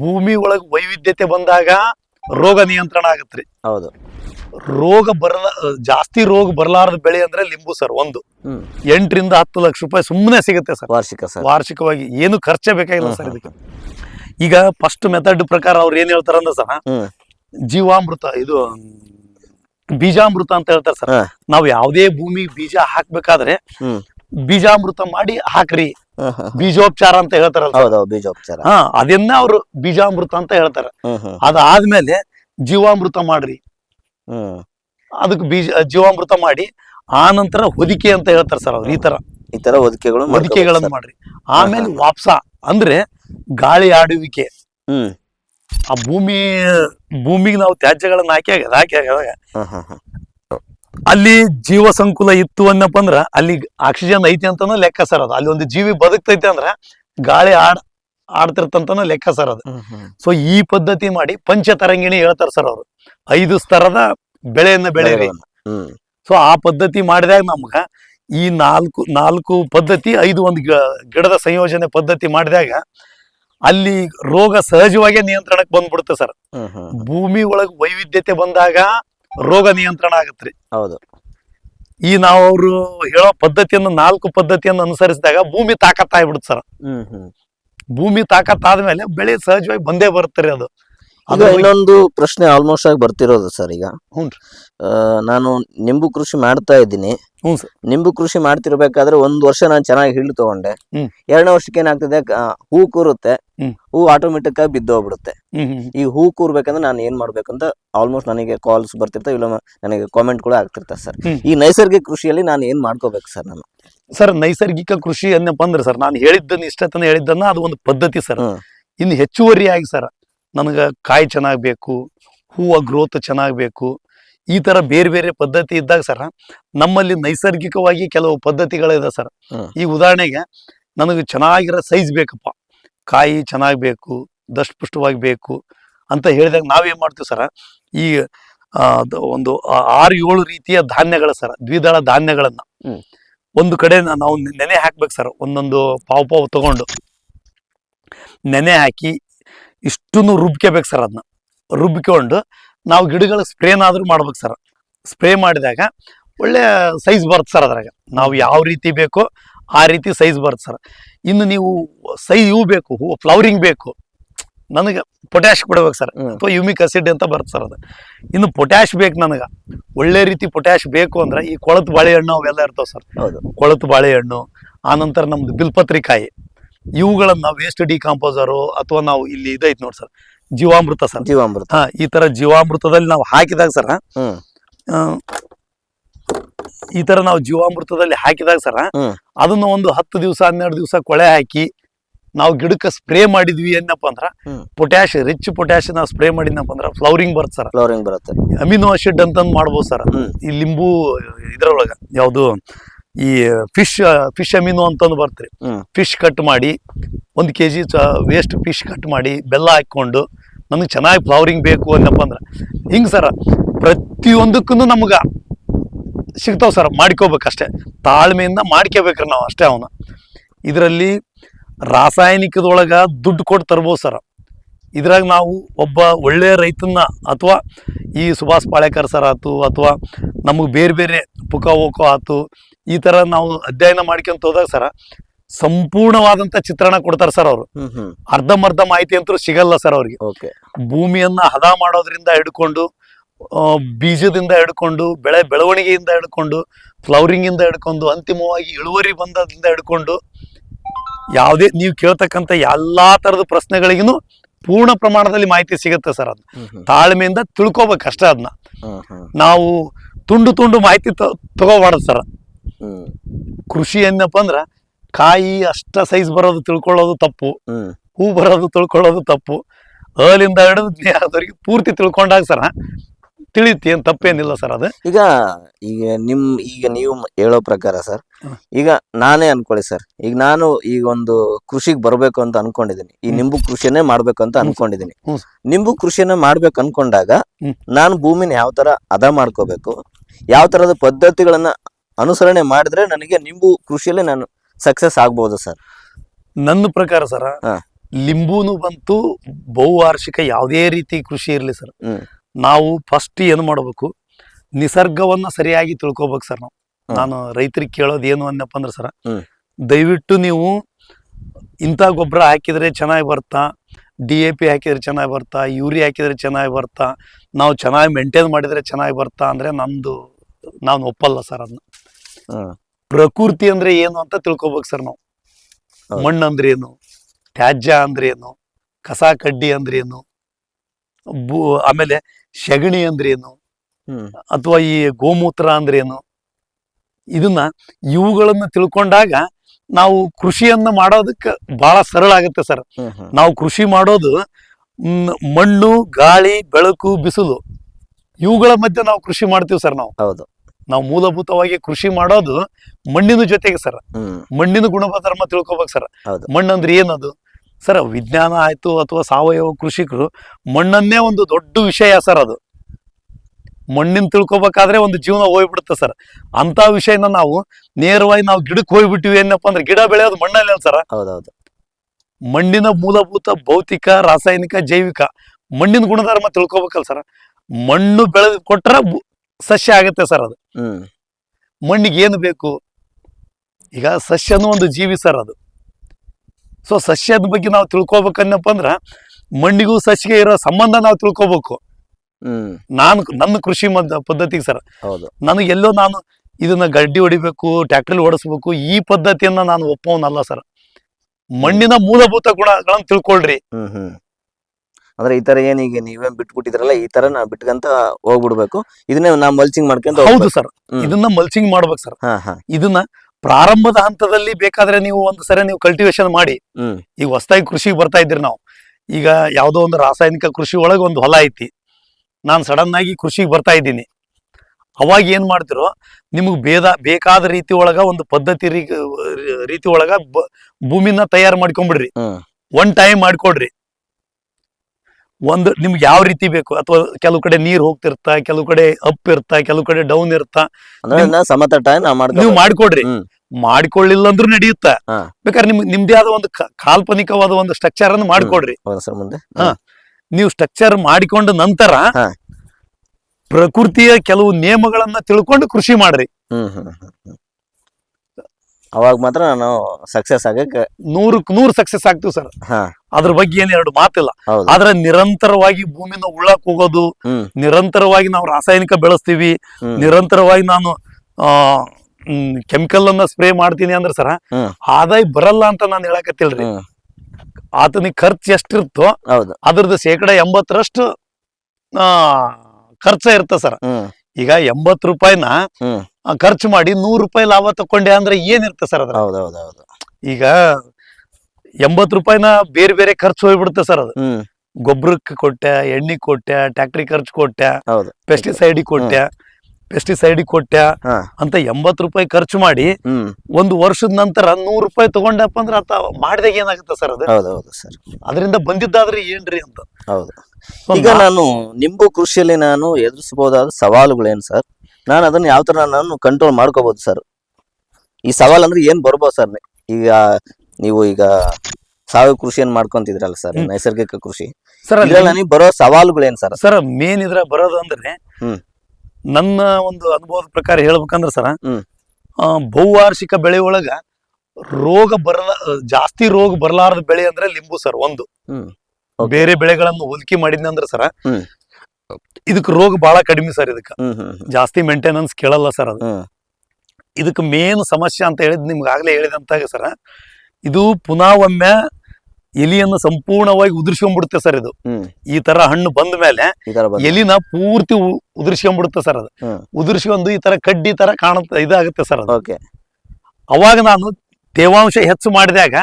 ಭೂಮಿ ಒಳಗ ವೈವಿಧ್ಯತೆ ಬಂದಾಗ ರೋಗ ನಿಯಂತ್ರಣ ಆಗತ್ರಿ. ಹೌದು. ರೋಗ ಬರಲ ಜಾಸ್ತಿ ರೋಗ ಬರಲಾರದ ಬೆಳೆ ಅಂದ್ರೆ ಲಿಂಬು ಸರ್ ಒಂದು. ಎಂಟರಿಂದ ಹತ್ತು ಲಕ್ಷ ರೂಪಾಯಿ ಸುಮ್ಮನೆ ಸಿಗುತ್ತೆ ಸರ್. ವಾರ್ಷಿಕ ಸರ್. ವಾರ್ಷಿಕವಾಗಿ ಏನು ಖರ್ಚೇ ಬೇಕಾಗಿಲ್ಲ ಸರ್ ಇದಕ್ಕೆ. ಈಗ ಫಸ್ಟ್ ಮೆಥಡ್ ಪ್ರಕಾರ ಅವ್ರು ಏನ್ ಹೇಳ್ತಾರಂದ್ರೆ ಸರ್ ಜೀವಾಮೃತ ಇದು ಬೀಜಾಮೃತ ಅಂತ ಹೇಳ್ತಾರೆ ಸರ್. ನಾವು ಯಾವುದೇ ಭೂಮಿ ಬೀಜ ಹಾಕ್ಬೇಕಾದ್ರೆ ಬೀಜಾಮೃತ ಮಾಡಿ ಹಾಕ್ರಿ. ಬೀಜೋಪಚಾರ ಅಂತ ಹೇಳ್ತಾರಲ್ಲ ಬೀಜೋಪಚಾರ. ಹಾ ಅದನ್ನ ಅವ್ರು ಬೀಜಾಮೃತ ಅಂತ ಹೇಳ್ತಾರೆ. ಅದಾದ್ಮೇಲೆ ಜೀವಾಮೃತ ಮಾಡ್ರಿ. ಅದಕ್ಕೆ ಬೀಜ ಜೀವಾಮೃತ ಮಾಡಿ ಆ ನಂತರ ಹೊದಿಕೆ ಅಂತ ಹೇಳ್ತಾರೆ ಸರ್ ಅವ್ರು ಈ ತರ ಈ ತರ ಹೊದಿಕೆಗಳು ಹೊದಿಕೆಗಳನ್ನ ಮಾಡ್ರಿ. ಆಮೇಲೆ ವಾಪ್ಸ ಅಂದ್ರೆ ಗಾಳಿ ಆಡುವಿಕೆ. ಹ್ಮ್. ಆ ಭೂಮಿ ಭೂಮಿಗೆ ನಾವು ತ್ಯಾಜ್ಯಗಳನ್ನ ಹಾಕಿ ಹಾಕಿ ಅಲ್ಲಿ ಜೀವ ಸಂಕುಲ ಇತ್ತು ಅನ್ನಪ್ಪ ಅಂದ್ರ ಅಲ್ಲಿ ಆಕ್ಸಿಜನ್ ಐತಿ ಅಂತಾನು ಲೆಕ್ಕ ಸರ್ ಅದು. ಅಲ್ಲಿ ಒಂದು ಜೀವಿ ಬದುಕ್ತೈತಿ ಅಂದ್ರ ಗಾಳಿ ಆಡ್ ಆಡ್ತಿರ್ತಂತಾನು ಲೆಕ್ಕ ಸರ್ ಅದು. ಸೊ ಈ ಪದ್ಧತಿ ಮಾಡಿ ಪಂಚತರಂಗಿಣಿ ಹೇಳ್ತಾರ ಸರ್ ಅವರು. ಐದು ಸ್ತರದ ಬೆಳೆಯನ್ನ ಬೆಳೆಯಿರಿ ಸೊ ಆ ಪದ್ಧತಿ ಮಾಡಿದಾಗ ನಮ್ಗ ಈ ನಾಲ್ಕು ನಾಲ್ಕು ಪದ್ಧತಿ ಐದು ಒಂದು ಗಿಡದ ಸಂಯೋಜನೆ ಪದ್ಧತಿ ಮಾಡಿದಾಗ ಅಲ್ಲಿ ರೋಗ ಸಹಜವಾಗಿ ನಿಯಂತ್ರಣಕ್ಕೆ ಬಂದ್ಬಿಡುತ್ತೆ ಸರ್. ಭೂಮಿ ಒಳಗ್ ವೈವಿಧ್ಯತೆ ಬಂದಾಗ ರೋಗ ನಿಯಂತ್ರಣ ಆಗತ್ರಿ. ಹೌದು. ಈ ನಾವು ಅವರು ಹೇಳೋ ಪದ್ಧತಿಯನ್ನು ನಾಲ್ಕು ಪದ್ಧತಿಯನ್ನು ಅನುಸರಿಸಿದಾಗ ಭೂಮಿ ತಾಕತ್ತಾಗ್ಬಿಡುತ್ತೆ ಸರ್. ಹ್ಮ್ ಹ್ಮ್. ಭೂಮಿ ತಾಕತ್ತಾದ್ಮೇಲೆ ಬೆಳೆ ಸಹಜವಾಗಿ ಬಂದೇ ಬರುತ್ತೆ ಅದು. ಅದು ಅದ್ರ ಇನ್ನೊಂದು ಪ್ರಶ್ನೆ ಆಲ್ಮೋಸ್ಟ್ ಆಗಿ ಬರ್ತಿರೋದು ಸರ್ ಈಗ. ಹ್ಞೂ ನಾನು ನಿಂಬು ಕೃಷಿ ಮಾಡ್ತಾ ಇದ್ದೀನಿ. ಹ್ಞೂ ಸರ್. ನಿಂಬು ಕೃಷಿ ಮಾಡ್ತಿರ್ಬೇಕಾದ್ರೆ ಒಂದ್ ವರ್ಷ ನಾನು ಚೆನ್ನಾಗಿ ಹಿಳ್ಳು ತಗೊಂಡೆ. ಎರಡನೇ ವರ್ಷಕ್ಕೆ ಏನಾಗ್ತದೆ ಹೂ ಕೂರುತ್ತೆ. ಹೂ ಆಟೋಮೆಟಿಕ್ ಆಗಿ ಬಿದ್ದೋಗ್ಬಿಡುತ್ತೆ. ಈ ಹೂ ಕೂರ್ಬೇಕಂದ್ರೆ ನಾನು ಏನ್ ಮಾಡ್ಬೇಕಂತ ಆಲ್ಮೋಸ್ಟ್ ನನಗೆ ಕಾಲ್ಸ್ ಬರ್ತಿರ್ತಾವೆ ಇಲ್ಲ ನನಗೆ ಕಾಮೆಂಟ್ ಕೂಡ ಆಗ್ತಿರ್ತಾರೆ ಸರ್. ಈ ನೈಸರ್ಗಿಕ ಕೃಷಿಯಲ್ಲಿ ನಾನು ಏನ್ ಮಾಡ್ಕೋಬೇಕು ಸರ್ ನಾನು? ಸರ್ ನೈಸರ್ಗಿಕ ಕೃಷಿ ಅನ್ನಪ್ಪ ಅಂದ್ರೆ ಸರ್ ನಾನು ಹೇಳಿದ್ದನ್ನ ಇಷ್ಟತನ ಹೇಳಿದ್ದನ್ನ ಅದು ಒಂದು ಪದ್ಧತಿ ಸರ್. ಇನ್ನು ಹೆಚ್ಚುವರಿಯಾಗಿ ಸರ್ ನನಗೆ ಕಾಯಿ ಚೆನ್ನಾಗ್ ಬೇಕು ಹೂವ ಗ್ರೋತ್ ಚೆನ್ನಾಗ್ ಬೇಕು ಈ ತರ ಬೇರೆ ಬೇರೆ ಪದ್ಧತಿ ಇದ್ದಾಗ ಸರ್ ನಮ್ಮಲ್ಲಿ ನೈಸರ್ಗಿಕವಾಗಿ ಕೆಲವು ಪದ್ಧತಿಗಳಿದೆ ಸರ್. ಈ ಉದಾಹರಣೆಗೆ ನನಗೆ ಚೆನ್ನಾಗಿರೋ ಸೈಜ್ ಬೇಕಪ್ಪ. ಕಾಯಿ ಚೆನ್ನಾಗಿ ಬೇಕು ದಷ್ಟಪುಷ್ಟವಾಗಿ ಬೇಕು ಅಂತ ಹೇಳಿದಾಗ ನಾವೇನ್ ಮಾಡ್ತೀವಿ ಸರ ಈ ಒಂದು ಆರು ಏಳು ರೀತಿಯ ಧಾನ್ಯಗಳ ಸರ್ ದ್ವಿದಳ ಧಾನ್ಯಗಳನ್ನ. ಒಂದು ಕಡೆ ನಾವು ನೆನೆ ಹಾಕ್ಬೇಕು ಸರ್ ಒಂದೊಂದು ಪಾವು ಪಾವು ತಗೊಂಡು. ನೆನೆ ಹಾಕಿ ಇಷ್ಟನ್ನು ರುಬ್ಕೋಬೇಕು ಸರ್ ಅದನ್ನ ರುಬ್ಕೊಂಡು ನಾವು ಗಿಡಗಳಿಗೆ ಸ್ಪ್ರೇನಾದ್ರೂ ಮಾಡ್ಬೇಕು ಸರ್ ಸ್ಪ್ರೇ ಮಾಡಿದಾಗ ಒಳ್ಳೆ ಸೈಜ್ ಬರುತ್ತೆ ಸರ್ ಅದ್ರಾಗ. ನಾವು ಯಾವ ರೀತಿ ಬೇಕೋ ಆ ರೀತಿ ಸೈಜ್ ಬರುತ್ತೆ ಸರ್ ಇನ್ನು ನೀವು ಸೈ ಹೂ ಬೇಕು ಹೂ ಫ್ಲವರಿಂಗ್ ಬೇಕು ನನಗೆ ಪೊಟ್ಯಾಶ್ ಕೊಡ್ಬೇಕು ಸರ್. ಅಥವಾ ಯುಮಿಕ್ ಅಸಿಡ್ ಅಂತ ಬರುತ್ತೆ ಸರ್ ಅದು. ಇನ್ನು ಪೊಟ್ಯಾಶ್ ಬೇಕು ನನಗೆ. ಒಳ್ಳೆ ರೀತಿ ಪೊಟ್ಯಾಶ್ ಬೇಕು ಅಂದ್ರೆ ಈ ಕೊಳತು ಬಾಳೆಹಣ್ಣು ಅವೆಲ್ಲ ಇರ್ತಾವೆ ಸರ್ ಹೌದು. ಕೊಳತು ಬಾಳೆಹಣ್ಣು ಆನಂತರ ನಮ್ದು ಬಿಲ್ಪತ್ರಿಕಾಯಿ. ಇವುಗಳನ್ನು ನಾವು ವೇಸ್ಟ್ ಡಿಕಾಂಪೋಸರು ಅಥವಾ ನಾವು ಇಲ್ಲಿ ಇದೈತೆ ನೋಡಿ ಸರ್ ಜೀವಾಮೃತ ಸರ್. ಜೀವಾಮೃತ. ಹಾ ಈ ತರ ಜೀವಾಮೃತದಲ್ಲಿ ನಾವು ಹಾಕಿದಾಗ ಸರ್ ಹ್ಮ್. ಈ ತರ ನಾವು ಜೀವಾಮೃತದಲ್ಲಿ ಹಾಕಿದಾಗ ಸರ್. ಅದನ್ನ ಒಂದು ಹತ್ತು ದಿವಸ ಹನ್ನೆರಡು ದಿವಸ ಕೊಳೆ ಹಾಕಿ ನಾವು ಗಿಡಕ್ಕೆ ಸ್ಪ್ರೇ ಮಾಡಿದ್ವಿ ಏನಪ್ಪ ಅಂದ್ರ. ಪೊಟ್ಯಾಶ್ ರಿಚ್ ಪೊಟ್ಯಾಶ್ ನಾವು ಸ್ಪ್ರೇ ಮಾಡಿದ್ನಪ್ಪ ಅಂದ್ರ ಫ್ಲವರಿಂಗ್ ಬರುತ್ತೆ ಸರ್. ಫ್ಲವರಿಂಗ್ ಬರುತ್ತೆ. ಅಮಿನೋ ಆಸಿಡ್ ಅಂತಂದು ಮಾಡ್ಬೋದು ಸರ್. ಈ ಲಿಂಬು ಇದ್ರೊಳಗ ಯಾವುದು ಈ ಫಿಶ್ ಫಿಶ್ ಅಮೀನು ಅಂತಂದು ಬರ್ತೀರಿ ಫಿಶ್ ಕಟ್ ಮಾಡಿ ಒಂದು K G waste fish cut ಮಾಡಿ ಬೆಲ್ಲ ಹಾಕ್ಕೊಂಡು ನಮಗೆ ಚೆನ್ನಾಗಿ ಫ್ಲವರಿಂಗ್ ಬೇಕು ಅನ್ನಪ್ಪ ಅಂದ್ರೆ ಹಿಂಗೆ ಸರ್ ಪ್ರತಿಯೊಂದಕ್ಕೂ ನಮ್ಗೆ ಸಿಗ್ತಾವೆ ಸರ್ ಮಾಡ್ಕೋಬೇಕಷ್ಟೇ. ತಾಳ್ಮೆಯಿಂದ ಮಾಡ್ಕೋಬೇಕ್ರಿ ನಾವು ಅಷ್ಟೇ ಅವನು. ಇದರಲ್ಲಿ ರಾಸಾಯನಿಕದೊಳಗೆ ದುಡ್ಡು ಕೊಟ್ಟು ತರ್ಬೋದು ಸರ್. ಇದ್ರಾಗ ನಾವು ಒಬ್ಬ ಒಳ್ಳೆಯ ರೈತನ್ನ ಅಥವಾ ಈ ಸುಭಾಷ್ ಪಾಳೇಕರ್ ಸರ್ ಆಯ್ತು ಅಥವಾ ನಮಗೆ ಬೇರೆ ಬೇರೆ ಪುಕ ಓಕೋ ಆತು ಈ ತರ ನಾವು ಅಧ್ಯಯನ ಮಾಡ್ಕೊಂತ ಹೋದಾಗ ಸರ ಸಂಪೂರ್ಣವಾದಂತ ಚಿತ್ರಣ ಕೊಡ್ತಾರೆ ಸರ್ ಅವರು. ಹ್ಮ್ ಅರ್ಧ ಅರ್ಧಂಬರ್ಧ ಮಾಹಿತಿ ಅಂತೂ ಸಿಗಲ್ಲ ಸರ್ ಅವ್ರಿಗೆ. ಓಕೆ. ಭೂಮಿಯನ್ನ ಹದ ಮಾಡೋದ್ರಿಂದ ಹಿಡ್ಕೊಂಡು ಬೀಜದಿಂದ ಹಿಡ್ಕೊಂಡು ಬೆಳೆ ಬೆಳವಣಿಗೆಯಿಂದ ಹಿಡ್ಕೊಂಡು ಫ್ಲವರಿಂಗ್ ಇಂದ ಹಿಡ್ಕೊಂಡು ಅಂತಿಮವಾಗಿ ಇಳುವರಿ ಬಂದದಿಂದ ಹಿಡ್ಕೊಂಡು ಯಾವುದೇ ನೀವು ಕೇಳ್ತಕ್ಕಂಥ ಎಲ್ಲಾ ತರದ ಪ್ರಶ್ನೆಗಳಿಗೂ ಪೂರ್ಣ ಪ್ರಮಾಣದಲ್ಲಿ ಮಾಹಿತಿ ಸಿಗುತ್ತೆ ಸರ್ ಅದು ತಾಳ್ಮೆಯಿಂದ ತಿಳ್ಕೊಬೇಕಷ್ಟೇ ಅದನ್ನ ನಾವು ತುಂಡು ತುಂಡು ಮಾಹಿತಿ ತಗೋಬಾರ್ದು ಸರ್. ಕೃಷಿ ಏನಪ್ಪ ಅಂದ್ರ ಕಾಯಿ ಅಷ್ಟ ಸೈಜ್ ಬರೋದು ತಿಳ್ಕೊಳ್ಳೋದು ತಪ್ಪು. ಹ್ಮ್ ಹೂ ಬರೋದು ತಿಳ್ಕೊಳ್ಳೋದು ತಪ್ಪು. ಅಲ್ಲಿಂದ ಹಿಡಿದು ಅದ್ರಿಗೆ ಪೂರ್ತಿ ತಿಳ್ಕೊಂಡಾಗ ಸರ ತಿಳಿತಿ ಏನ್ ತಪ್ಪೇನಿಲ್ಲ ಸರ್ ಅದು. ಈಗ ಈಗ ನಿಮ್ ಈಗ ನೀವು ಹೇಳೋ ಪ್ರಕಾರ ಸರ್ ಈಗ ನಾನೇ ಅನ್ಕೊಳ್ಳಿ ಸರ್ ಈಗ ನಾನು ಈಗ ಒಂದು ಕೃಷಿಗೆ ಬರ್ಬೇಕು ಅಂತ ಅನ್ಕೊಂಡಿದೀನಿ. ಈ ನಿಂಬು ಕೃಷಿನೇ ಮಾಡ್ಬೇಕು ಅಂತ ಅನ್ಕೊಂಡಿದೀನಿ. ಅನ್ಕೊಂಡಿದ್ದೀನಿ ನಿಂಬು ಕೃಷಿನೇ ಮಾಡ್ಬೇಕು ಅನ್ಕೊಂಡಾಗ. ನಾನು ಭೂಮಿನ ಯಾವ ತರ ಅದ ಮಾಡ್ಕೋಬೇಕು ಯಾವ ತರದ ಪದ್ಧತಿಗಳನ್ನ ಅನುಸರಣೆ ಮಾಡಿದ್ರೆ ನನಗೆ ನಿಂಬು ಕೃಷಿಯಲ್ಲಿ ನಾನು ಸಕ್ಸಸ್ ಆಗ್ಬೋದು ಸರ್ ನನ್ನ ಪ್ರಕಾರ ಸರ ಹಾ. ಲಿಂಬೂನು ಬಂತು ಬಹುವಾರ್ಷಿಕ ಯಾವುದೇ ರೀತಿ ಕೃಷಿ ಇರಲಿ ಸರ್ ಹ್ಮ್. ನಾವು ಫಸ್ಟ್ ಏನು ಮಾಡಬೇಕು ನಿಸರ್ಗವನ್ನ ಸರಿಯಾಗಿ ತಿಳ್ಕೊಬೇಕು ಸರ್ ನಾವು. ನಾನು ರೈತರಿಗೆ ಕೇಳೋದು ಏನು ಅನ್ನಪ್ಪ ಅಂದ್ರೆ ಸರ್ ಹ್ಮ್. ದಯವಿಟ್ಟು ನೀವು ಇಂಥ ಗೊಬ್ಬರ ಹಾಕಿದ್ರೆ ಚೆನ್ನಾಗಿ ಬರ್ತಾ ಡಿ ಎ ಪಿ ಹಾಕಿದ್ರೆ ಚೆನ್ನಾಗಿ ಬರ್ತಾ ಯೂರಿಯಾ ಹಾಕಿದ್ರೆ ಚೆನ್ನಾಗಿ ಬರ್ತಾ ನಾವು ಚೆನ್ನಾಗಿ ಮೇಂಟೈನ್ ಮಾಡಿದ್ರೆ ಚೆನ್ನಾಗಿ ಬರ್ತಾ ಅಂದ್ರೆ ನಮ್ದು ನಾನು ಒಪ್ಪಲ್ಲ ಸರ್ ಅದನ್ನ ಪ್ರಕೃತಿ ಅಂದ್ರೆ ಏನು ಅಂತ ತಿಳ್ಕೊಬೇಕು ಸರ್ ನಾವು. ಮಣ್ಣು ಅಂದ್ರೆ ಏನು? ತ್ಯಾಜ್ಯ ಅಂದ್ರೆ ಏನು? ಕಸ ಕಡ್ಡಿ ಅಂದ್ರೆ ಏನು? ಭೂ ಆಮೇಲೆ ಸೆಗಣಿ ಅಂದ್ರೆ ಏನು? ಅಥವಾ ಈ ಗೋಮೂತ್ರ ಅಂದ್ರೆ ಏನು? ಇದನ್ನ ಇವುಗಳನ್ನ ತಿಳ್ಕೊಂಡಾಗ ನಾವು ಕೃಷಿಯನ್ನ ಮಾಡೋದಕ್ಕೆ ಬಹಳ ಸರಳ ಆಗುತ್ತೆ ಸರ್. ನಾವು ಕೃಷಿ ಮಾಡೋದು ಮಣ್ಣು ಗಾಳಿ ಬೆಳಕು ಬಿಸಿಲು ಇವುಗಳ ಮಧ್ಯೆ ನಾವು ಕೃಷಿ ಮಾಡ್ತೀವಿ ಸರ್ ನಾವು. ಹೌದು. ನಾವು ಮೂಲಭೂತವಾಗಿ ಕೃಷಿ ಮಾಡೋದು ಮಣ್ಣಿನ ಜೊತೆಗೆ ಸರ್. ಮಣ್ಣಿನ ಗುಣಧರ್ಮ ತಿಳ್ಕೊಬೇಕು ಸರ್. ಮಣ್ಣಂದ್ರೆ ಏನದು? ಸರ್ ವಿಜ್ಞಾನ ಆಯ್ತು ಅಥವಾ ಸಾವಯವ ಕೃಷಿಕರು ಮಣ್ಣನ್ನೇ ಒಂದು ದೊಡ್ಡ ವಿಷಯ ಸರ್ ಅದು. ಮಣ್ಣಿನ ತಿಳ್ಕೊಬೇಕಾದ್ರೆ ಒಂದು ಜೀವನ ಹೋಗ್ಬಿಡುತ್ತೆ ಸರ್. ಅಂತ ವಿಷಯನ ನಾವು ನೇರವಾಗಿ ನಾವು ಗಿಡಕ್ಕೆ ಹೋಗ್ಬಿಟ್ಟಿವಿ ಏನಪ್ಪ ಅಂದ್ರೆ ಗಿಡ ಬೆಳೆಯೋದು ಮಣ್ಣಲ್ಲಿ ಸರ್. ಹೌದೌದು. ಮಣ್ಣಿನ ಮೂಲಭೂತ ಭೌತಿಕ ರಾಸಾಯನಿಕ ಜೈವಿಕ ಮಣ್ಣಿನ ಗುಣಧರ್ಮ ತಿಳ್ಕೊಬೇಕಲ್ಲ ಸರ್. ಮಣ್ಣು ಬೆಳೆದು ಕೊಟ್ರೆ ಸಸ್ಯ ಆಗುತ್ತೆ ಸರ್ ಅದು. ಹ್ಮ್. ಮಣ್ಣಿಗೆ ಏನು ಬೇಕು? ಈಗ ಸಸ್ಯನೂ ಒಂದು ಜೀವಿ ಸರ್ ಅದು. ಸೊ ಸಸ್ಯದ ಬಗ್ಗೆ ನಾವು ತಿಳ್ಕೊಬೇಕನ್ನಪ್ಪ ಅಂದ್ರ ಮಣ್ಣಿಗೂ ಸಸ್ಯಗೆ ಇರೋ ಸಂಬಂಧ ನಾವು ತಿಳ್ಕೊಬೇಕು. ಹ್ಮ್. ನಾನು ನನ್ನ ಕೃಷಿ ಮದ್ದ ಪದ್ಧತಿಗೆ ಸರ್. ಹೌದು. ನನಗೆ ಎಲ್ಲೋ ನಾನು ಇದನ್ನ ಗಡ್ಡಿ ಹೊಡಿಬೇಕು ಟ್ಯಾಕ್ಟ್ರಲ್ಲಿ ಓಡಿಸ್ಬೇಕು ಈ ಪದ್ಧತಿಯನ್ನ ನಾನು ಒಪ್ಪವನಲ್ಲ ಸರ್. ಮಣ್ಣಿನ ಮೂಲಭೂತ ಗುಣಗಳನ್ನು ತಿಳ್ಕೊಳ್ರಿ. ಹ್ಮ್ ಹ್ಮ್. ಅಂದ್ರೆ ಈ ತರ ಏನೀಗ ನೀವೇ ಬಿಟ್ಬಿಟ್ಟಿದ್ರಲ್ಲ ಈ ತರ ನಾ ಬಿಟ್ಕಂತ ಹೋಗ್ಬಿಡ್ಬೇಕು. ಇದನ್ನೇ ನಾ ಮಲ್ಚಿಂಗ್ ಮಾಡ್ಕೊಂತ ಹೌದು. ಸರ್. ಇದನ್ನ ಮಲ್ಚಿಂಗ್ ಮಾಡ್ಬೇಕು ಸರ್. ಹಾ ಹಾ. ಇದನ್ನ ಪ್ರಾರಂಭದ ಹಂತದಲ್ಲಿ ಬೇಕಾದ್ರೆ ನೀವು ಒಂದು ಸರಿ ನೀವು ಕಲ್ಟಿವೇಶನ್ ಮಾಡಿ. ಈಗ ಹೊಸದಾಗಿ ಕೃಷಿಗೆ ಬರ್ತಾ ಇದ್ರಿ ನಾವು. ಈಗ ಯಾವುದೋ ಒಂದು ರಾಸಾಯನಿಕ ಕೃಷಿ ಒಳಗೆ ಒಂದು ಹೊಲ ಐತಿ. ನಾನು ಸಡನ್ ಆಗಿ ಕೃಷಿಗೆ ಬರ್ತಾ ಇದ್ದೀನಿ. ಅವಾಗ ಏನ್ ಮಾಡ್ತಿರೋ ನಿಮಗೆ ಬೇದ ಬೇಕಾದ ರೀತಿ ಒಳಗ ಒಂದು ಪದ್ಧತಿ ರೀತಿ ಒಳಗ ಭೂಮಿನ ತಯಾರು ಮಾಡ್ಕೊಂಡ್ಬಿಡ್ರಿ ಒನ್ ಟೈಮ್ ಮಾಡ್ಕೊಡ್ರಿ. ಒಂದು ನಿಮ್ಗೆ ಯಾವ ರೀತಿ ಬೇಕು? ಅಥವಾ ಕೆಲವು ಕಡೆ ನೀರ್ ಹೋಗ್ತಿರ್ತಾ ಕೆಲವು ಕಡೆ ಅಪ್ ಇರ್ತಾ ಕೆಲವು ಕಡೆ ಡೌನ್ ಇರ್ತಾ. ಸಮತಟ್ಟ ನೀವು ಮಾಡ್ಕೊ ಮಾಡ್ಕೊಡ್ರಿ. ಮಾಡ್ಕೊಳ್ಳಿಲ್ಲ ಅಂದ್ರೂ ನಡೆಯುತ್ತ. ಬೇಕಾದ್ರೆ ನಿಮ್ ನಿಮ್ದೇ ಆದ ಒಂದು ಕಾಲ್ಪನಿಕವಾದ ಒಂದು ಸ್ಟ್ರಕ್ಚರ್ ಅನ್ನು ಮಾಡ್ಕೊಡ್ರಿ. ನೀವು ಸ್ಟ್ರಕ್ಚರ್ ಮಾಡಿಕೊಂಡ ನಂತರ ಪ್ರಕೃತಿಯ ಕೆಲವು ನಿಯಮಗಳನ್ನ ತಿಳ್ಕೊಂಡು ಕೃಷಿ ಮಾಡ್ರಿ. ಅವಾಗ ಮಾತ್ರ ನಾನು ಸಕ್ಸಸ್ ಆಗಕ್ಕೆ ನೂರಕ್ ನೂರು ಸಕ್ಸಸ್ ಆಗ್ತೀವಿ ಸರ್ ಹಾ. ಅದ್ರ ಬಗ್ಗೆ ಏನ್ ಎರಡು ಮಾತಿಲ್ಲ. ಹೌದು. ಆದ್ರೆ ನಿರಂತರವಾಗಿ ಭೂಮಿನ ಉಳ್ಳಾಕ್ ಹೋಗೋದು ಹ್ಮ್. ನಿರಂತರವಾಗಿ ನಾವು ರಾಸಾಯನಿಕ ಬೆಳೆಸ್ತೀವಿ ಹ್ಮ್. ನಿರಂತರವಾಗಿ ನಾನು ಆ ಕೆಮಿಕಲ್ ಅನ್ನ ಸ್ಪ್ರೇ ಮಾಡ್ತೀನಿ ಅಂದ್ರೆ ಸರ ಹ್ಮ್. ಆದಾಯ ಬರಲ್ಲ ಅಂತ ನಾನು ಹೇಳಕತ್ತಿಲ್ರಿ. ಹ್ಮ್. ಆತನಿಗೆ ಖರ್ಚು ಎಷ್ಟಿರುತ್ತೋ ಹೌದು. ಅದ್ರದ್ದು ಶೇಕಡ ಎಂಬತ್ತರಷ್ಟು ಆ ಖರ್ಚ ಇರ್ತ ಸರ್ ಹ್ಮ್. ಈಗ ಎಂಬತ್ ರೂಪಾಯಿನ ಹ್ಮ್. ಖರ್ಚು ಮಾಡಿ ನೂರು ರೂಪಾಯಿ ಲಾಭ ತಕೊಂಡೆ ಅಂದ್ರೆ ಏನಿರುತ್ತೆ ಸರ್ ಅದ್ರ ಹೌದೌದೌದು ಹೌದು ಹೌದು. ಈಗ ಎಂಬತ್ ರೂಪಾಯಿನ ಬೇರೆ ಬೇರೆ ಖರ್ಚು ಹೋಗ್ಬಿಡುತ್ತೆ ಸರ್ ಅದು. ಹ್ಮ್. ಗೊಬ್ಬರಕ್ಕೆ ಕೊಟ್ಟೆ ಎಣ್ಣೆ ಕೊಟ್ಟೆ ಟ್ಯಾಕ್ಟ್ರಿ ಖರ್ಚು ಕೊಟ್ಟೆ ಹೌದು. ಪೆಸ್ಟಿಸೈಡ್ ಕೊಟ್ಟೆ ಪೆಸ್ಟಿಸೈಡ್ ಕೊಟ್ಟ ಹಾ. ಅಂತ ಎಂಬತ್ ರೂಪಾಯಿ ಖರ್ಚು ಮಾಡಿ ಹ್ಮ್. ಒಂದು ವರ್ಷದ ನಂತರ ನೂರು ರೂಪಾಯಿ ತಗೊಂಡಪ್ಪ ಅಂದ್ರೆ ಆತ ಮಾಡಿದಾಗ ಏನಾಗುತ್ತೆ ಸರ್ ಅದು? ಹೌದು ಹೌದು ಸರ್. ಅದರಿಂದ ಬಂದಿದ್ದಾದ್ರೆ ಏನ್ರಿ ಅಂತ. ಹೌದು. So, ಈಗ ನಾನು ನಿಂಬು ಕೃಷಿಯಲ್ಲಿ ನಾನು ಎದುರಿಸಬಹುದಾದ ಸವಾಲುಗಳೇನು ಸರ್? ನಾನು ಅದನ್ನ ಯಾವ ತರ ನಾನು ಕಂಟ್ರೋಲ್ ಮಾಡ್ಕೋಬಹುದು ಸರ್? ಈ ಸವಾಲ್ ಅಂದ್ರೆ ಏನ್ ಬರ್ಬೋದು ಸರ್ ಈಗ ನೀವು ಈಗ ಸಾವಯವ ಕೃಷಿಯನ್ನು ಮಾಡ್ಕೊಂತಿದ್ರಲ್ಲ ಸರ್ ಹ್ಮ್. ನೈಸರ್ಗಿಕ ಕೃಷಿ. ಸರ್ ಅಲ್ಲಿ- ಇದ್ರಲ್ಲಿ ನನಗೆ ಬರೋ ಸವಾಲುಗಳೇನ್ ಸರ್ ಸರ್ ಮೇನ್ ಇದ್ರ ಬರೋದು ಅಂದ್ರೆ ಹ್ಮ್. ನನ್ನ ಒಂದು ಅನುಭವದ ಪ್ರಕಾರ ಹೇಳ್ಬೇಕಂದ್ರೆ ಸರ ಬಹುವಾರ್ಷಿಕ ಬೆಳೆ ಒಳಗ ರೋಗ ಬರಲ ಜಾಸ್ತಿ ರೋಗ ಬರಲಾರದ ಬೆಳೆ ಅಂದ್ರೆ ಲಿಂಬು ಸರ್ ಒಂದು. ಬೇರೆ ಬೆಳೆಗಳನ್ನು ಹೋಲಿಕೆ ಮಾಡಿದ್ನ ಅಂದ್ರೆ ಸರ ಇದಕ್ ಇದಕ್ಕೆ ರೋಗ ಬಹಳ ಕಡಿಮೆ ಸರ್ ಇದಕ್ಕೆ. ಜಾಸ್ತಿ ಮೇಂಟೆನೆನ್ಸ್ ಕೇಳಲ್ಲ ಸರ್ ಅದು. ಹ್ಮ್. ಇದಕ್ಕೆ ಮೇನ್ ಸಮಸ್ಯೆ ಅಂತ ಹೇಳಿದ್ ನಿಮ್ಗೆ ಆಗ್ಲೇ ಹೇಳಿದಂತಾಗ ಸರ ಇದು ಪುನಃ ಒಮ್ಮೆ ಎಲಿಯನ್ನು ಸಂಪೂರ್ಣವಾಗಿ ಉದುರ್ಸ್ಕೊಂಡ್ಬಿಡುತ್ತೆ ಸರ್ ಇದು. ಈ ತರ ಹಣ್ಣು ಬಂದ ಮೇಲೆ ಎಲಿನ ಪೂರ್ತಿ ಉದುರಿಸ್ಕೊಂಡ್ಬಿಡುತ್ತೆ ಸರ್ ಅದು. ಉದುರಿಸ್ಕೊಂಡು ಈ ತರ ಕಡ್ಡಿ ತರ ಕಾಣುತ್ತೆ ಇದಾಗುತ್ತೆ ಸರ್ ಅದು. ಓಕೆ. ಅವಾಗ ನಾನು ತೇವಾಂಶ ಹೆಚ್ಚು ಮಾಡಿದಾಗ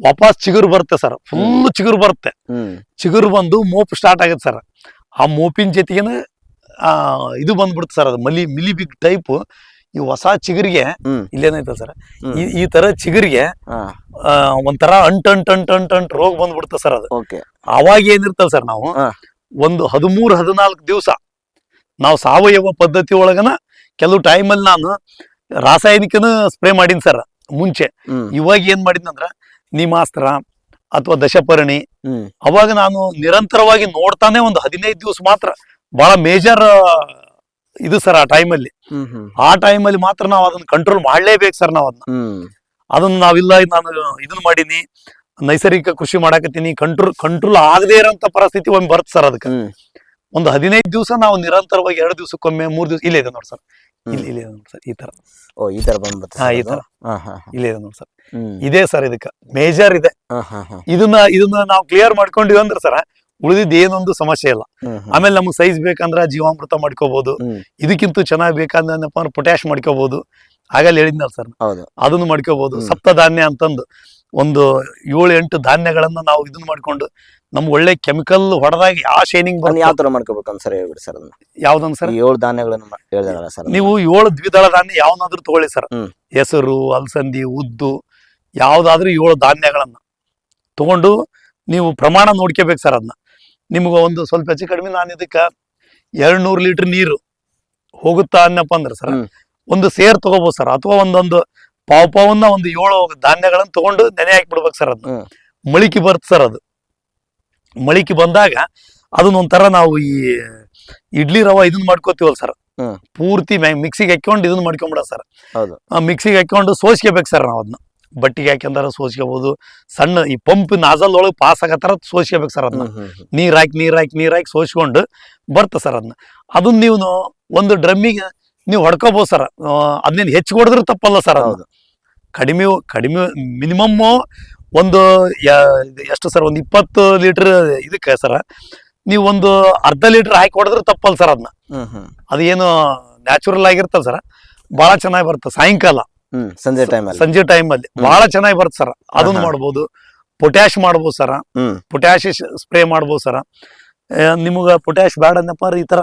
ವಾಪಸ್ ಚಿಗುರು ಬರುತ್ತೆ ಸರ್. ಫುಲ್ ಚಿಗುರು ಬರುತ್ತೆ. ಚಿಗುರು ಬಂದು ಮೋಪ್ ಸ್ಟಾರ್ಟ್ ಆಗುತ್ತೆ ಸರ್. ಆ ಮೋಪಿನ ಜೊತೆಗೇನೆ ಆ ಇದು ಬಂದ್ಬಿಡುತ್ತೆ ಸರ್ ಅದು. ಮಲಿ ಮಿಲಿ ಬಿಗ್ ಟೈಪ್ ಈ ಹೊಸ ಚಿಗುರಿಗೆ ಹ್ಮ್. ಇಲ್ಲೇನೈತೆ ಸರ್? ಈ ತರ ಚಿಗುರಿಗೆ ಆ, ಒಂಥರ ಅಂಟ್ ಅಂಟ್ ಅಂಟ್ ಅಂಟ್ ಅಂಟ್ ರೋಗ ಬಂದ್ಬಿಡ್ತ ಸರ್ ಅದು. ಅವಾಗ ಏನಿರ್ತಲ್ಲ ಸರ್ ನಾವು ಒಂದು ಹದಿಮೂರ್ ಹದಿನಾಲ್ಕು ದಿವಸ ನಾವು ಸಾವಯವ ಪದ್ಧತಿ ಒಳಗನ ಕೆಲವು ಟೈಮಲ್ಲಿ ನಾನು ರಾಸಾಯನಿಕನ ಸ್ಪ್ರೇ ಮಾಡೀನಿ ಸರ್ ಮುಂಚೆ. ಇವಾಗ ಏನ್ ಮಾಡಿದ್ನಂದ್ರ ನಿಮಾಸ್ತ್ರ ಅಥವಾ ದಶಪರ್ಣಿ ಅವಾಗ ನಾನು ನಿರಂತರವಾಗಿ ನೋಡ್ತಾನೆ ಒಂದು ಹದಿನೈದು ದಿವಸ ಮಾತ್ರ. ಬಹಳ ಮೇಜರ್ ಇದು ಸರ್ ಆ ಟೈಮಲ್ಲಿ ಆ ಟೈಮಲ್ಲಿ ಮಾತ್ರ ನಾವು ಅದನ್ನ ಕಂಟ್ರೋಲ್ ಮಾಡ್ಲೇಬೇಕು ಸರ್ ನಾವು ಅದನ್ನ. ಅದನ್ನ ನಾವಿಲ್ಲ ನಾನು ಇದನ್ನ ಮಾಡೀನಿ ನೈಸರ್ಗಿಕ ಕೃಷಿ ಮಾಡಾಕತ್ತೀನಿ ಕಂಟ್ರೋಲ್ ಕಂಟ್ರೋಲ್ ಆಗದೇ ಇರೋಂತ ಪರಿಸ್ಥಿತಿ ಒಮ್ಮೆ ಬರುತ್ತೆ ಸರ್ ಅದಕ್ಕೆ. ಒಂದು ಹದಿನೈದು ದಿವಸ ನಾವು ನಿರಂತರವಾಗಿ ಎರಡು ದಿವಸಕ್ಕೊಮ್ಮೆ ಮೂರ್ ದಿವಸ ಇಲ್ಲೇ ಇದೆ ನೋಡಿ ಸರ್. ಇಲ್ಲಿ ಇಲ್ಲಿ ನೋಡಿ ಸರ್ ಈ ತರ. ಓ ಈ ತರ ಬಂದ್ಬಿಟ್ಟು ಹಾ, ಈ? ತರ. ಇಲ್ಲೇ ಇದೆ ನೋಡಿ ಸರ್. ಇದೇ ಸರ್ ಇದಕ್ಕೆ. ಮೇಜರ್ ಇದೆ. ಇದನ್ನ ಇದನ್ನ ನಾವು ಕ್ಲಿಯರ್ ಮಾಡ್ಕೊಂಡಿವಿ ಅಂದ್ರೆ ಸರ್ ಉಳಿದಿದ್ದು ಏನೊಂದು ಸಮಸ್ಯೆ ಇಲ್ಲ. ಆಮೇಲೆ ನಮ್ಗೆ ಸೈಜ್ ಬೇಕಂದ್ರೆ ಜೀವಾಮೃತ ಮಾಡ್ಕೋಬಹುದು ಇದಕ್ಕಿಂತ ಚೆನ್ನಾಗಿ ಬೇಕಂದ್ರೆ ಅಂದ್ರೆ ಪೊಟ್ಯಾಶ್ ಮಾಡ್ಕೋಬಹುದು ಆಗಲ್ಲಿ ಹೇಳಿದ್ನಲ್ಲ ಸರ್ ಹೌದು. ಅದನ್ನು ಮಾಡ್ಕೋಬಹುದು. ಸಪ್ತ ಧಾನ್ಯ ಅಂತಂದು ಒಂದು ಏಳು ಎಂಟು ಧಾನ್ಯಗಳನ್ನ ನಾವು ಇದನ್ನ ಮಾಡ್ಕೊಂಡು ನಮ್ಗೆ ಒಳ್ಳೆ ಕೆಮಿಕಲ್ ಹೊಡೆದಾಗ ಯಾವ ಶೈನಿಂಗ್ ಬಂದು ಯಾವ ತರ ಮಾಡ್ಕೋಬೇಕು ಸರ್ ಹೇಳ್ಬಿಡಿ ಸರ್ ಯಾವ್ದನ್ ಏಳು ಧಾನ್ಯಗಳನ್ನು ಹೇಳಿದಾರಲ್ಲ ಸರ್ ನೀವು ಏಳು ದ್ವಿದಳ ಧಾನ್ಯ ಯಾವನಾದ್ರೂ ತಗೊಳ್ಳಿ ಸರ್ ಹೆಸರು ಅಲಸಂದಿ ಉದ್ದು ಯಾವ್ದಾದ್ರೂ ಏಳು ಧಾನ್ಯಗಳನ್ನ ತಗೊಂಡು ನೀವು ಪ್ರಮಾಣ ನೋಡ್ಕೋಬೇಕು ಸರ್ ಅದನ್ನ. ನಿಮ್ಗೆ ಒಂದು ಸ್ವಲ್ಪ ಹೆಚ್ಚು ಕಡಿಮೆ ನಾನು ಇದಕ್ಕೆ ಎರಡ್ ನೂರು ಲೀಟರ್ ನೀರು ಹೋಗುತ್ತಾ ಅನ್ನಪ್ಪ ಅಂದ್ರೆ ಸರ್ ಒಂದು ಸೇರ್ ತಗೋಬಹುದು ಸರ್. ಅಥವಾ ಒಂದೊಂದು ಪಾವ್ ಪಾವನ್ನ ಒಂದು ಏಳು ಧಾನ್ಯಗಳನ್ನ ತಗೊಂಡು ನೆನೆ ಹಾಕಿ ಬಿಡ್ಬೇಕು ಸರ್ ಅದನ್ನ ಮಳಿಕೆ ಬರ್ತ ಸರ್ ಅದು. ಮಳಿಕೆ ಬಂದಾಗ ಅದನ್ನ ಒಂಥರ ನಾವು ಈ ಇಡ್ಲಿ ರವ ಇದನ್ನ ಮಾಡ್ಕೋತೀವಲ್ಲ ಸರ್. ಪೂರ್ತಿ ಮಿಕ್ಸಿಗೆ ಹಾಕೊಂಡು ಇದನ್ನ ಮಾಡ್ಕೊಂಬಿಡ ಸರ್. ಮಿಕ್ಸಿಗೆ ಹಾಕೊಂಡು ಸೋಸ್ಕೋಬೇಕು ಸರ್ ನಾವು ಅದನ್ನ ಬಟ್ಟಿಗೆ ಹಾಕ್ಯಂದಾರ ಸೋಸ್ಕೋಬಹುದು ಸಣ್ಣ ಈ ಪಂಪ್ ನಾಜಲ್ ಒಳಗೆ ಪಾಸ್ ಆಗತ್ತಾರ ಸೋಸ್ಕೋಬೇಕು ಸರ್ ಅದನ್ನ. ನೀರ್ ಹಾಕಿ ನೀರ್ ಹಾಕಿ ನೀರ್ ಹಾಕಿ ಸೋಸ್ಕೊಂಡು ಬರ್ತ ಸರ್ ಅದನ್ನ ಅದನ್ನ ನೀವು ಒಂದು ಡ್ರಮ್ಮಿಗೆ ನೀವು ಹೊಡ್ಕೋಬಹುದು ಸರ್. ಅದನ್ನ ಹೆಚ್ಚು ಹೊಡೆದ್ರೆ ತಪ್ಪಲ್ಲ ಸರ್ ಅದು ಕಡಿಮೆ ಕಡಿಮೆ ಮಿನಿಮಮ್ ಒಂದು ಎಷ್ಟು ಸರ್ ಒಂದು ಇಪ್ಪತ್ತು ಲೀಟರ್ ಇದಕ್ಕೆ ಸರ್ ನೀವು ಒಂದು ಅರ್ಧ ಲೀಟರ್ ಹಾಕಿ ಹೊಡೆದ್ರೆ ತಪ್ಪಲ್ಲ ಸರ್ ಅದನ್ನ ಅದೇನು ನ್ಯಾಚುರಲ್ ಆಗಿರ್ತಲ್ಲ ಸರ್. ಬಹಳ ಚೆನ್ನಾಗಿ ಬರುತ್ತೆ ಸಾಯಂಕಾಲ. ಸಂಜೆ ಟೈಮ್ ಅಲ್ಲಿ. ಸಂಜೆ ಟೈಮ್ ಅಲ್ಲಿ. ಬಹಳ ಚೆನ್ನಾಗಿ ಬರುತ್ತೆ ಸರ್. ಅದನ್ನ. ಮಾಡ್ಬೋದು. ಪೊಟ್ಯಾಶ್ ಮಾಡ್ಬೋದು ಸರ. ಹ್ಮ್. ಪೊಟ್ಯಾಶ್ ಸ್ಪ್ರೇ ಮಾಡ್ಬೋದು ಸರ. ನಿಮಗ ಪೊಟ್ಯಾಶ್ ಬೇಡ ಅನ್ನಪ್ಪ ಅಂದ್ರೆ ಈ ತರ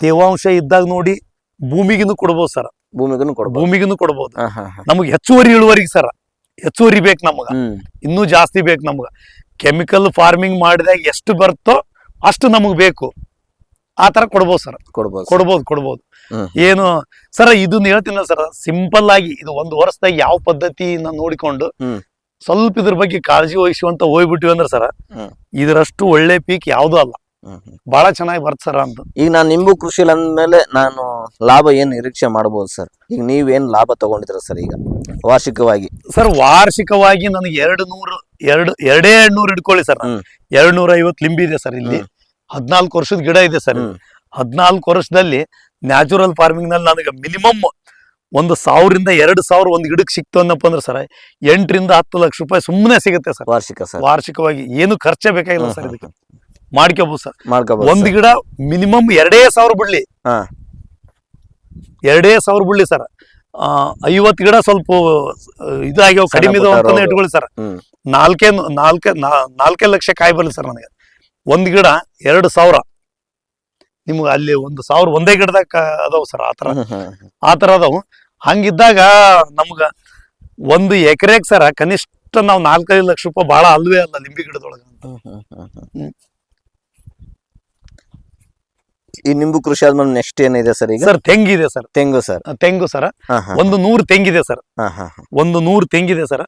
ತೇವಾಂಶ ಇದ್ದಾಗ ನೋಡಿ ಭೂಮಿಗಿನೂ ಕೊಡ್ಬೋದು ಸರ್. ಭೂಮಿಗೂ ಕೊಡ್ಬೋದು. ಭೂಮಿಗಿನೂ ಕೊಡ್ಬೋದು. ನಮ್ಗೆ ಹೆಚ್ಚುವರಿ ಇಳುವರಿಗೆ ಸರ್. ಹೆಚ್ಚುವರಿ ಬೇಕು ನಮಗ. ಇನ್ನೂ ಜಾಸ್ತಿ ಬೇಕು ನಮಗ. ಕೆಮಿಕಲ್ ಫಾರ್ಮಿಂಗ್ ಮಾಡಿದಾಗ ಎಷ್ಟು ಬರುತ್ತೋ ಅಷ್ಟು ನಮಗೆ ಬೇಕು. ಆ ತರ ಕೊಡ್ಬೋದು ಸರ್. ಕೊಡ್ಬೋದು. ಕೊಡ್ಬೋದು ಕೊಡ್ಬೋದು. ಏನು ಸರ್ ಇದನ್ನ ಹೇಳ್ತೀನಿ ಸರ್ ಸಿಂಪಲ್ ಆಗಿ ಇದು ಒಂದು ವರ್ಷದಾಗ ಯಾವ ಪದ್ಧತಿನ ನೋಡಿಕೊಂಡು. ಸ್ವಲ್ಪ ಇದ್ರ ಬಗ್ಗೆ ಕಾಳಜಿ ವಹಿಸುವಂತ ಹೋಗ್ಬಿಟ್ಟಿವಿ ಅಂದ್ರೆ ಸರ್ ಇದರಷ್ಟು ಒಳ್ಳೆ ಪೀಕ್ ಯಾವ್ದು ಅಲ್ಲ. ಬಹಳ ಚೆನ್ನಾಗಿ ಬರ್ತ ಸರ್ ಅಂತ. ಈಗ ನಾನು ನಿಂಬು ಕೃಷಿಲಿ ಅಂದ್ಮೇಲೆ ನಾನು ಲಾಭ ಏನ್ ನಿರೀಕ್ಷೆ ಮಾಡಬಹುದು ಸರ್? ಈಗ ನೀವೇನ್ ಲಾಭ ತಗೊಂಡಿದ್ರ ಸರ್ ಈಗ? ವಾರ್ಷಿಕವಾಗಿ. ಸರ್ ವಾರ್ಷಿಕವಾಗಿ ನನಗೆ ಎರಡು ನೂರು ಎರಡು ಎರಡೇ ಎರಡ್ ನೂರು ಇಟ್ಕೊಳ್ಳಿ ಸರ್. ಎರಡ್ನೂರ ಎರಡ್ ನೂರ ಐವತ್ತು ಲಿಂಬಿ ಇದೆ ಸರ್ ಇಲ್ಲಿ. ಹದ್ನಾಲ್ಕು ವರ್ಷದ ಗಿಡ ಇದೆ ಸರ್ ಹದಿನಾಲ್ಕು ವರ್ಷದಲ್ಲಿ ನ್ಯಾಚುರಲ್ ಫಾರ್ಮಿಂಗ್ನಲ್ಲಿ ನನಗೆ ಮಿನಿಮಮ್ ಒಂದು ಸಾವಿರದಿಂದ ಎರಡು ಸಾವಿರ ಒಂದು ಗಿಡಕ್ಕೆ ಸಿಕ್ತು ಅನ್ನಪ್ಪ ಅಂದ್ರೆ ಸರ್ ಎಂಟರಿಂದ ಹತ್ತು ಲಕ್ಷ ರೂಪಾಯಿ ಸುಮ್ಮನೆ ಸಿಗುತ್ತೆ ಸರ್. ವಾರ್ಷಿಕ ಸರ್. ವಾರ್ಷಿಕವಾಗಿ ಏನು ಖರ್ಚೇ ಬೇಕಾಗಿಲ್ಲ ಸರ್ ಇದಕ್ಕೆ. ಮಾಡ್ಕೋಬಹುದು ಸರ್. ಒಂದು ಒಂದ್ ಗಿಡ ಮಿನಿಮಮ್ ಎರಡೇ ಸಾವಿರ ಬಿಡ್ಲಿ. ಹಾ. ಎರಡೇ ಸಾವಿರ ಬಿಡ್ಲಿ ಸರ್. ಐವತ್ತು ಗಿಡ ಸ್ವಲ್ಪ ಇದಾಗ್ಯಾವ ಕಡಿಮೆ ಇದಾವ ಇಟ್ಕೊಳ್ಳಿ ಸರ್. ನಾಲ್ಕೇ ನಾಲ್ಕೇ ನಾಲ್ಕೇ ಲಕ್ಷ ಕಾಯಿ ಬರಲಿ ಸರ್ ನನಗೆ. ಒಂದ್ ಗಿಡ ಎರಡು ಸಾವಿರ. ನಿಮ್ಗೆ ಅಲ್ಲಿ ಒಂದು ಸಾವಿರ ಒಂದೇ ಗಿಡದಾಗ ಅದಾವ ಸರ್ ಆತರ. ಆತರ ಅದಾವು. ಹಂಗಿದ್ದಾಗ ನಮ್ಗ ಒಂದು ಎಕರೆಗೆ ಸರ ಕನಿಷ್ಠ ನಾವು ನಾಲ್ಕೈದು ಲಕ್ಷ ರೂಪಾಯಿ ಬಹಳ ಅಲ್ವೇ ಅಲ್ಲ ನಿಂಬೆ ಗಿಡದೊಳಗ. ಈ ನಿಂಬು ಕೃಷಿ ಆದ್ಮೇಲೆ ನೆಕ್ಸ್ಟ್ ಏನಿದೆ ಸರ್ ಈಗ? ಸರ್ ತೆಂಗಿದೆ ಸರ್. ತೆಂಗು ಸರ್. ತೆಂಗು ಸರ್. ಒಂದು ನೂರು ತೆಂಗಿದೆ ಸರ್. ಒಂದು ನೂರು ತೆಂಗಿದೆ ಸರ್.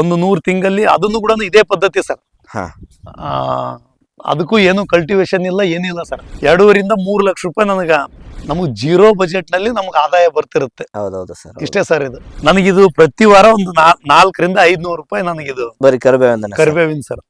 ಒಂದು ನೂರು ತಿಂಗಲ್ಲಿ ಅದನ್ನು ಕೂಡ ಇದೇ ಪದ್ಧತಿ ಸರ್. ಅದಕ್ಕೂ ಏನು ಕಲ್ಟಿವೇಶನ್ ಇಲ್ಲ ಏನಿಲ್ಲ ಸರ್ ಎರಡೂವರಿಂದ ಮೂರು ಲಕ್ಷ ರೂಪಾಯಿ ನನಗ ನಮಗೆ ಜೀರೋ ಬಜೆಟ್ನಲ್ಲಿ ನಮ್ಗೆ ಆದಾಯ ಬರ್ತಿರುತ್ತೆ. ಹೌದೌದು ಸರ್ ಇಷ್ಟೇ ಸರ್ ಇದು. ನನಗಿದು ಪ್ರತಿ ವಾರ ಒಂದು ನಾಲ್ಕರಿಂದ ಐದ್ನೂರು ರೂಪಾಯಿ ನನಗಿದು. ಬರೀ ಕರಿಬೇವಿಂದ ಕರಿಬೇವಿನ ಸರ್